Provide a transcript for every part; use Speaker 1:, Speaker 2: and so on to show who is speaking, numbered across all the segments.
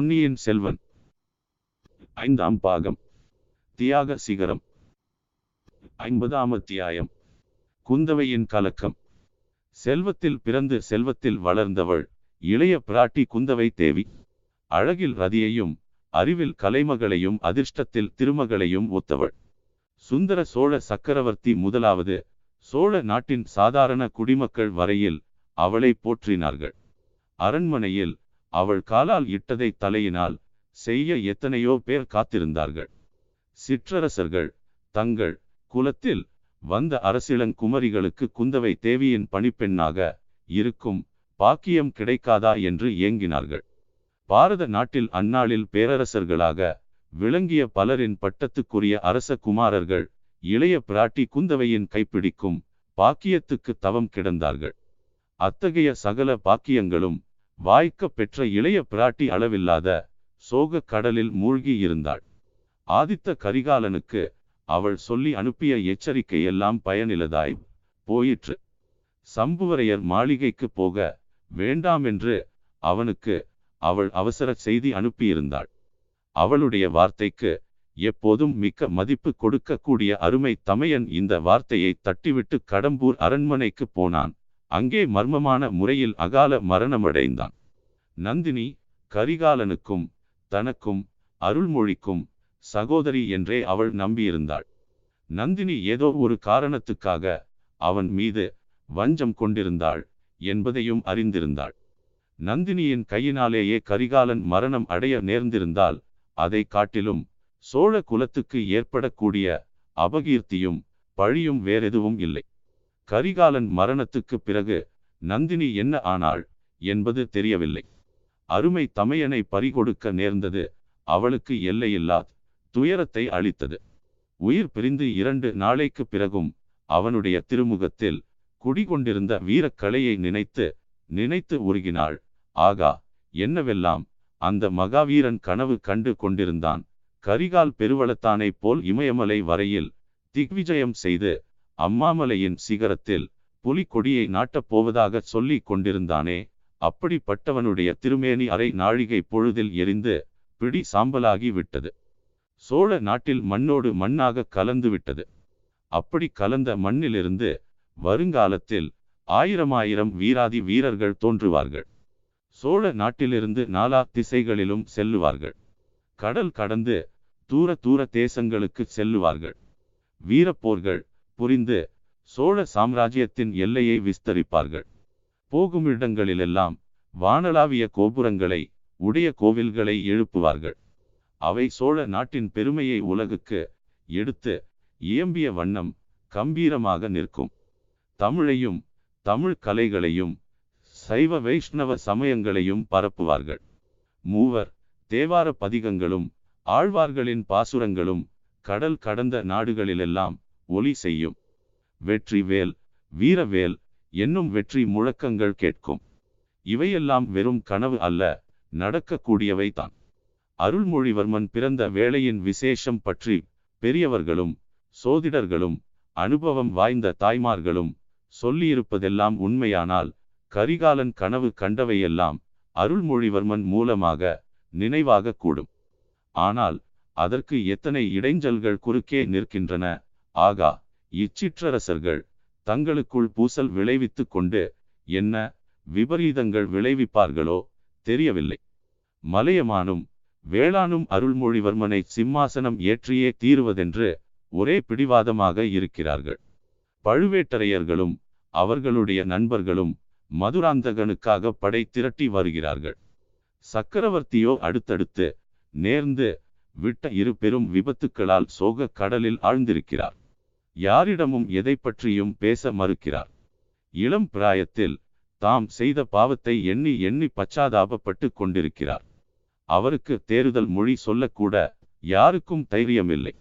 Speaker 1: பொன்னியின் செல்வன். ஐந்தாம் பாகம். தியாக சிகரம். ஐம்பதாம் அத்தியாயம். குந்தவையின் கலக்கம். செல்வத்தில் பிறந்து செல்வத்தில் வளர்ந்தவள் இளைய பிராட்டி குந்தவை தேவி. அழகில் ரதியையும் அறிவில் கலைமகளையும் அதிர்ஷ்டத்தில் திருமகளையும் ஒத்தவள். சுந்தர சோழ சக்கரவர்த்தி முதலாவது சோழ நாட்டின் சாதாரண குடிமக்கள் வரையில் அவளை போற்றினார்கள். அரண்மனையில் அவள் காலால் இட்டதை தலையினால் செய்ய எத்தனையோ பேர் காத்திருந்தார்கள். சிற்றரசர்கள் தங்கள் குலத்தில் வந்த அரசிளங்குமரிகளுக்கு குந்தவை தேவியின் பணிப்பெண்ணாக இருக்கும் பாக்கியம் கிடைக்காதா என்று ஏங்கினார்கள். பாரத நாட்டில் அந்நாளில் பேரரசர்களாக விளங்கிய பலரின் பட்டத்துக்குரிய அரச குமாரர்கள் இளைய பிராட்டி குந்தவையின் கைப்பிடிக்கும் பாக்கியத்துக்கு தவம் கிடந்தார்கள். அத்தகைய சகல பாக்கியங்களும் வாய்க்க பெற்ற இளைய பிராட்டி அளவில்லாத சோக கடலில் மூழ்கி இருந்தாள். ஆதித்த கரிகாலனுக்கு அவள் சொல்லி அனுப்பிய எச்சரிக்கை எல்லாம் பயனிலதாய் போயிற்று. சம்புவரையர் மாளிகைக்கு போக வேண்டாமென்று அவனுக்கு அவள் அவசர செய்தி அனுப்பியிருந்தாள். அவளுடைய வார்த்தைக்கு எப்போதும் மிக்க மதிப்பு கொடுக்கக்கூடிய அருமை தமையன் இந்த வார்த்தையை தட்டிவிட்டு கடம்பூர் அரண்மனைக்கு போனான். அங்கே மர்மமான முறையில் அகால மரணமடைந்தான். நந்தினி கரிகாலனுக்கும் தனக்கும் அருள்மொழிக்கும் சகோதரி என்றே அவள் நம்பியிருந்தாள். நந்தினி ஏதோ ஒரு காரணத்துக்காக அவன் மீது வஞ்சம் கொண்டிருந்தாள் என்பதையும் அறிந்திருந்தாள். நந்தினியின் கையினாலேயே கரிகாலன் மரணம் அடைய நேர்ந்திருந்தால் அதை காட்டிலும் சோழ குலத்துக்கு ஏற்படக்கூடிய அபகீர்த்தியும் பழியும் வேறெதுவும் இல்லை. கரிகாலன் மரணத்துக்கு பிறகு நந்தினி என்ன ஆனாள் என்பது தெரியவில்லை. அருமை தமையனை பறிகொடுக்க நேர்ந்தது அவளுக்கு எல்லையில்லாத் துயரத்தை அளித்தது. உயிர் பிரிந்து இரண்டு நாளைக்கு பிறகும் அவனுடைய திருமுகத்தில் குடிகொண்டிருந்த வீரக்கலையை நினைத்து நினைத்து உருகினாள். ஆகா என்னவெல்லாம் அந்த மகாவீரன் கனவு கண்டு கொண்டிருந்தான். கரிகால் பெருவளத்தானைப் போல் இமயமலை வரையில் திக்விஜயம் செய்து அம்மாமலையின் சிகரத்தில் புலிக்கொடியை நாட்டப் போவதாக சொல்லிக் கொண்டிருந்தானே அப்படிப்பட்டவனுடைய திருமேனி அரை நாழிகை பொழுதில் எரிந்து பிடி சாம்பலாகி விட்டது. சோழ நாட்டில் மண்ணோடு மண்ணாக கலந்து விட்டது. அப்படி கலந்த மண்ணிலிருந்து வருங்காலத்தில் ஆயிரமாயிரம் வீராதி வீரர்கள் தோன்றுவார்கள். சோழ நாட்டிலிருந்து நாலா திசைகளிலும் செல்லுவார்கள். கடல் கடந்து தூர தூர தேசங்களுக்கு செல்லுவார்கள். வீரப்போர்கள் புரிந்து சோழ சாம்ராஜ்யத்தின் எல்லையை விஸ்தரிப்பார்கள். போகும் இடங்களிலெல்லாம் வானளாவிய கோபுரங்களை உடைய கோவில்களை எழுப்புவார்கள். அவை சோழ நாட்டின் பெருமையை உலகுக்கு எடுத்து இயம்பிய வண்ணம் கம்பீரமாக நிற்கும். தமிழையும் தமிழ் கலைகளையும் சைவ வைஷ்ணவ சமயங்களையும் பரப்புவார்கள். மூவர் தேவார பதிகங்களும் ஆழ்வார்களின் பாசுரங்களும் கடல் கடந்த நாடுகளிலெல்லாம் ஒலி செய்யும். வெற்றி வேல் வீரவேல் என்னும் வெற்றி முழக்கங்கள் கேட்கும். இவையெல்லாம் வெறும் கனவு அல்ல நடக்கக்கூடியவை தான். அருள்மொழிவர்மன் பிறந்த வேளையின் விசேஷம் பற்றி பெரியவர்களும் சோதிடர்களும் அனுபவம் வாய்ந்த தாய்மார்களும் சொல்லியிருப்பதெல்லாம் உண்மையானால் கரிகாலன் கனவு கண்டவையெல்லாம் அருள்மொழிவர்மன் மூலமாக நினைவாக கூடும். ஆனால் அதற்கு எத்தனை இடைஞ்சல்கள் குறுக்கே நிற்கின்றன ஆகா இச்சிற்றரசர்கள் தங்களுக்குள் பூசல் விளைவித்து கொண்டு என்ன விபரீதங்கள் விளைவிப்பார்களோ தெரியவில்லை. மலையமானும் வேளானும் அருள்மொழிவர்மனை சிம்மாசனம் ஏற்றியே தீருவதென்று ஒரே பிடிவாதமாக இருக்கிறார்கள். பழுவேட்டரையர்களும் அவர்களுடைய நண்பர்களும் மதுராந்தகனுக்காக படை திரட்டி வருகிறார்கள். சக்கரவர்த்தியோ அடுத்தடுத்து நேர்ந்து விட்ட இரு பெரும் விபத்துக்களால் சோக கடலில் ஆழ்ந்திருக்கிறார். யாரிடமும் எதை பற்றியும் பேச மறுக்கிறார். இளம் பிராயத்தில் தாம் செய்த பாவத்தை எண்ணி எண்ணி பச்சாதாபப்பட்டு கொண்டிருக்கிறார். அவருக்கு தேறுதல் மொழி சொல்லக்கூட யாருக்கும் தைரியமில்லை.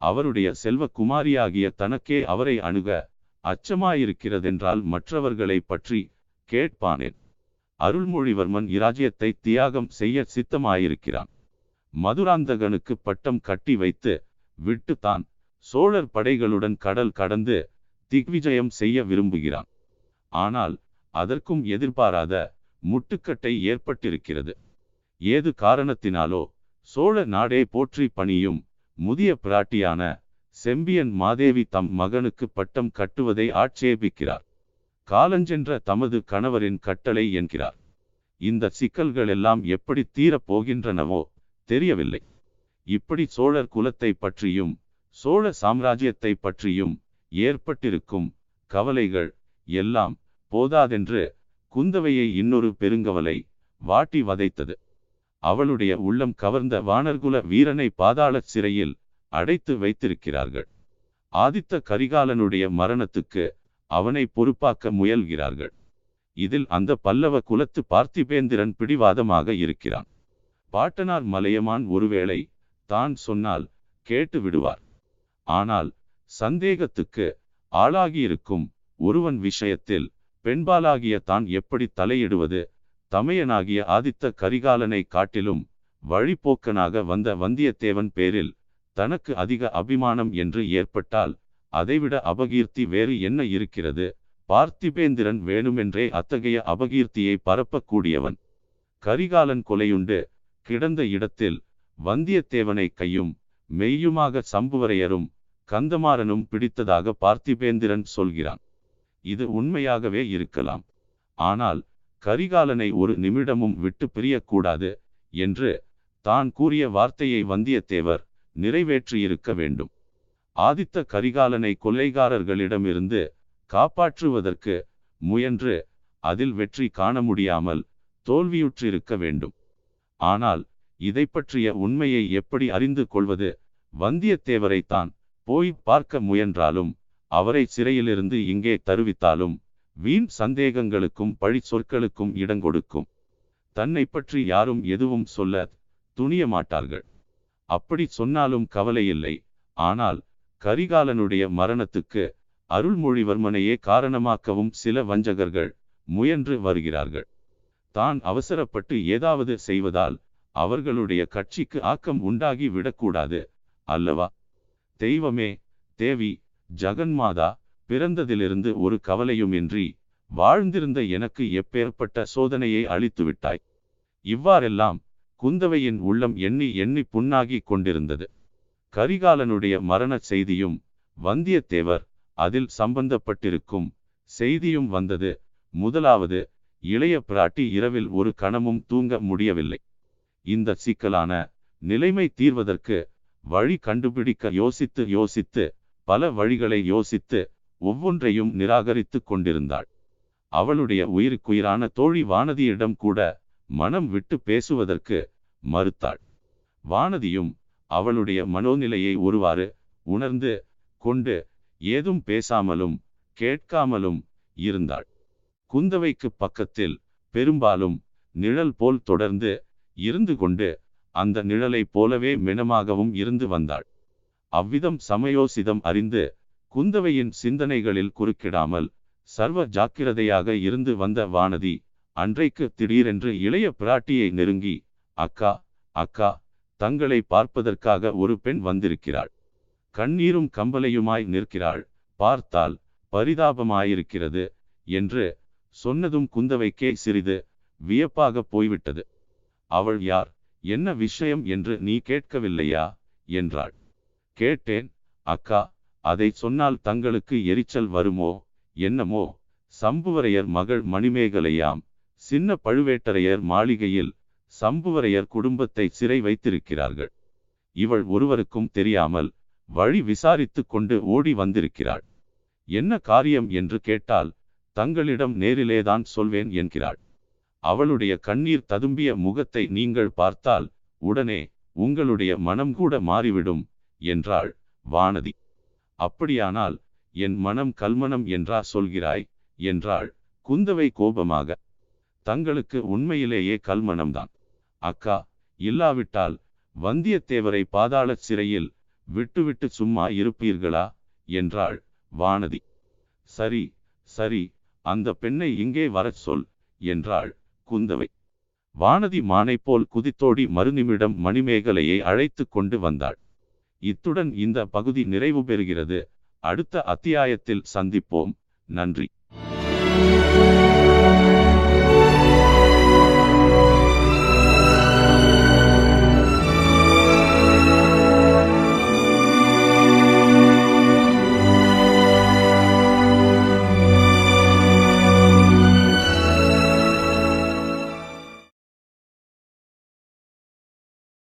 Speaker 1: அவருடைய செல்வ குமாரியாகிய தனக்கே அவரை அணுக அச்சமாயிருக்கிறதென்றால் மற்றவர்களை பற்றி கேட்பானேன். அருள்மொழிவர்மன் இராஜ்யத்தை தியாகம் செய்ய சித்தமாயிருக்கிறான். மதுராந்தகனுக்கு பட்டம் கட்டி வைத்து விட்டு தான் சோழர் படைகளுடன் கடல் கடந்து திக்விஜயம் செய்ய விரும்புகிறான். ஆனால் அதற்கும் எதிர்பாராத முட்டுக்கட்டை ஏற்பட்டிருக்கிறது. ஏது காரணத்தினாலோ சோழ நாடே போற்றி பணியும் முதிய பிராட்டியான செம்பியன் மாதேவி தம் மகனுக்கு பட்டம் கட்டுவதை ஆட்சேபிக்கிறார். காலஞ்சென்ற தமது கணவரின் கட்டளை என்கிறார். இந்த சிக்கல்கள் எல்லாம் எப்படி தீரப் போகின்றனவோ தெரியவில்லை. இப்படி சோழர் குலத்தை பற்றியும் சோழ சாம்ராஜ்யத்தை பற்றியும் ஏற்பட்டிருக்கும் கவலைகள் எல்லாம் போதாதென்று குந்தவையை இன்னொரு பெருங்கவலை வாட்டி வதைத்தது. அவளுடைய உள்ளம் கவர்ந்த வானர்குல வீரனை பாதாள சிறையில் அடைத்து வைத்திருக்கிறார்கள். ஆதித்த கரிகாலனுடைய மரணத்துக்கு அவனை பொறுப்பாக்க முயல்கிறார்கள். இதில் அந்த பல்லவ குலத்து பார்த்திபேந்திரன் பிடிவாதமாக இருக்கிறான். பாட்டனார் மலையமான் ஒருவேளை தான் சொன்னால் கேட்டு விடுவார். ஆனால் சந்தேகத்துக்கு ஆளாகியிருக்கும் ஒருவன் விஷயத்தில் பெண்பாலாகிய தான் எப்படி தலையிடுவது? தமையனாகிய ஆதித்த கரிகாலனை காட்டிலும் வழிப்போக்கனாக வந்த வந்தியத்தேவன் பேரில் தனக்கு அதிக அபிமானம் என்று ஏற்பட்டால் அதைவிட அபகீர்த்தி வேறு என்ன இருக்கிறது? பார்த்திபேந்திரன் வேணுமென்றே அத்தகைய அபகீர்த்தியை பரப்பக்கூடியவன். கரிகாலன் கொலையுண்டு. கிடந்த இடத்தில் வந்தியத்தேவனை கையும் மெய்யுமாக சம்புவரையரும் கந்தமாறனும் பிடித்ததாக பார்த்திபேந்திரன் சொல்கிறான். இது உண்மையாகவே இருக்கலாம். ஆனால் கரிகாலனை ஒரு நிமிடமும் விட்டு பிரியக்கூடாது என்று தான் கூறிய வார்த்தையை வந்தியத்தேவர் நிறைவேற்றியிருக்க வேண்டும். ஆதித்த கரிகாலனை கொள்ளைகாரர்களிடமிருந்து காப்பாற்றுவதற்கு முயன்று அதில் வெற்றி காண முடியாமல் தோல்வியுற்றிருக்க வேண்டும். ஆனால் இதை பற்றிய உண்மையை எப்படி அறிந்து கொள்வது வந்தியத்தேவரைத்தான் போய் பார்க்க முயன்றாலும் அவரை சிறையிலிருந்து இங்கே தருவித்தாலும் வீண் சந்தேகங்களுக்கும் பழி சொற்களுக்கும் இடங்கொடுக்கும் தன்னை பற்றி யாரும் எதுவும் சொல்ல துணிய மாட்டார்கள். அப்படி சொன்னாலும் கவலையில்லை ஆனால் கரிகாலனுடைய மரணத்துக்கு அருள்மொழிவர்மனையே காரணமாக்கவும் சில வஞ்சகர்கள் முயன்று வருகிறார்கள். தான் அவசரப்பட்டு ஏதாவது செய்வதால் அவர்களுடைய கட்சிக்கு ஆக்கம் உண்டாகி விடக்கூடாது. அல்லவா? தெய்வமே தேவி ஜகன்மாதா பிறந்ததிலிருந்து ஒரு கவலையுமின்றி வாழ்ந்திருந்த எனக்கு எப்பேற்பட்ட சோதனையை அளித்து விட்டாய் இவ்வாறெல்லாம் குந்தவையின் உள்ளம் எண்ணி எண்ணி புண்ணாகி கொண்டிருந்தது. கரிகாலனுடைய மரண செய்தியும் வந்தியத்தேவர் அதில் சம்பந்தப்பட்டிருக்கும் செய்தியும் வந்தது. முதலாவது இளைய பிராட்டி இரவில் ஒரு கணமும் தூங்க முடியவில்லை. இந்த சிக்கலான நிலைமை தீர்வதற்கு வழி கண்டுபிடிக்க யோசித்து யோசித்து பல வழிகளை யோசித்து ஒவ்வொன்றையும் நிராகரித்து கொண்டிருந்தாள். அவளுடைய உயிருக்குயிரான தோழி வானதியிடம் கூட மனம் விட்டு பேசுவதற்கு மறுத்தாள். வானதியும் அவளுடைய மனோநிலையை ஒருவாறு உணர்ந்து கொண்டு ஏதும் பேசாமலும் கேட்காமலும் இருந்தாள். குந்தவைக்கு பக்கத்தில் பெரும்பாலும் நிழல் போல் தொடர்ந்து இருந்து கொண்டு அந்த நிழலைப் போலவே மெனமாகவும் இருந்து வந்தாள். அவ்விதம் சமயோசிதம் அறிந்து குந்தவையின் சிந்தனைகளில் குறுக்கிடாமல் சர்வ ஜாக்கிரதையாக இருந்து வந்த வானதி அன்றைக்கு திடீரென்று இளைய பிராட்டியை நெருங்கி அக்கா அக்கா தங்களை பார்ப்பதற்காக ஒரு பெண் வந்திருக்கிறாள். கண்ணீரும் கம்பலையுமாய் நிற்கிறாள். பார்த்தால் பரிதாபமாயிருக்கிறது என்று சொன்னதும் குந்தவைக்கே சிறிது வியப்பாக போய்விட்டது. அவள் யார்? என்ன விஷயம் என்று நீ கேட்கவில்லையா? என்றாள். கேட்டேன் அக்கா அதை சொன்னால் தங்களுக்கு எரிச்சல் வருமோ? என்னமோ? சம்புவரையர் மகள் மணிமேகலையாம் சின்ன பழுவேட்டரையர் மாளிகையில் சம்புவரையர் குடும்பத்தை சிறை வைத்திருக்கிறார்கள். இவள் ஒருவருக்கும் தெரியாமல் வழி விசாரித்து கொண்டு ஓடி வந்திருக்கிறாள். என்ன காரியம் என்று கேட்டால் தங்களிடம் நேரிலேதான் சொல்வேன் என்கிறாள். அவளுடைய கண்ணீர் ததும்பிய முகத்தை நீங்கள் பார்த்தால் உடனே உங்களுடைய மனம் கூட மாறிவிடும் என்றாள் வானதி. அப்படியானால் என் மனம் கல்மனம் என்றா சொல்கிறாய்? என்றாள் குந்தவை கோபமாக. தங்களுக்கு உண்மையிலேயே கல்மனம்தான். அக்கா இல்லாவிட்டால் வந்தியத்தேவரை பாதாள சிறையில் விட்டுவிட்டு சும்மா இருப்பீர்களா? என்றாள் வானதி. சரி சரி அந்த பெண்ணை இங்கே வரச் சொல் என்றாள் குந்தவை. வானதி மானை போல் குதித்தோடி மறுநிமிடம் மணிமேகலையை அழைத்து கொண்டு வந்தாள். இத்துடன் இந்த பகுதி நிறைவு பெறுகிறது. அடுத்த அத்தியாயத்தில் சந்திப்போம். நன்றி.